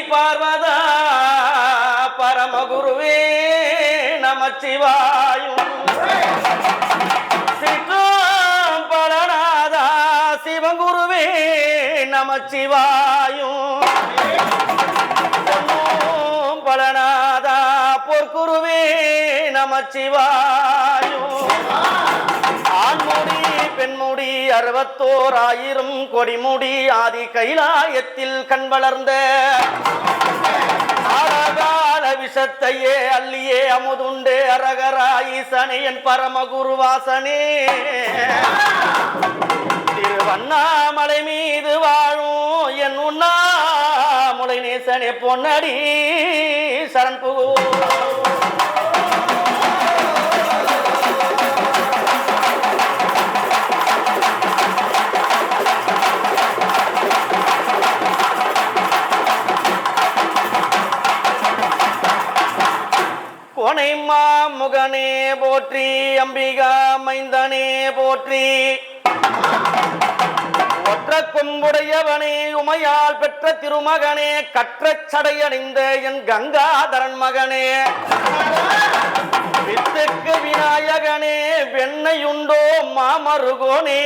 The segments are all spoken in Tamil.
பார்வதா பரமகுருவே நமச்சிவாயும். சிற்றம் பலநாதா சிவகுருவே நமச்சிவாயும். பலநாதா பொற்குருவே நமச்சிவாயும். ஆண்முடி பெண்முடி அறுபத்தோர் ஆயிரம் கொடிமுடி ஆதி கைலாயத்தில் கண் வளர்ந்த ஆழகால விஷத்தையே அள்ளியே அமுதுண்டு அரகரா ஈசனே என் பரமகுருவாசனே. திருவண்ணாமலை மீது வாழும் என் உண்ணாமுலை நேசனே பொன்னடி சரண் புகு கோனை மாமுகனே போற்றி அம்பிகா மைந்தனே போற்றி. ஒற்ற கொம்புடையவனே உமையால் பெற்ற திருமகனே கற்ற சடையடைந்த என் கங்காதரன் மகனே. வித்துக்கு விநாயகனே வெண்ணையுண்டோ மாமருகோனே.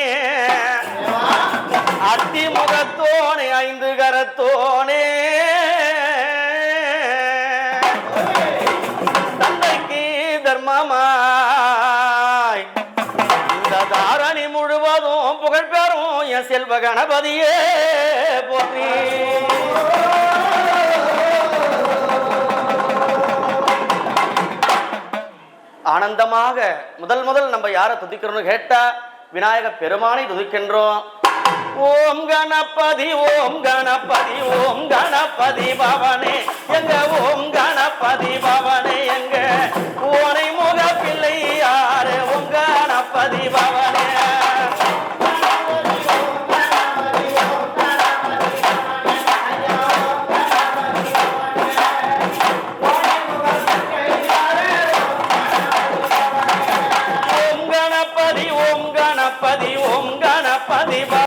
அத்திமுகத்தோனே ஐந்து கரத்தோனே தர்மமாய் இந்த தாரணி முழுவதும் புகழ் பெறும் என் செல்வ கணபதியே போற்றி. ஆனந்தமாக முதல் முதல் நம்ம யாரை துதிக்கிறோம்னு கேட்டா விநாயக பெருமானை துதிக்கின்றோம். ஓம் கணபதி ஓம் கணபதி ஓம் கணபதி பவனே. எங்க ஓம் கணபதி பவனே? கணபதி பவனே கணபதி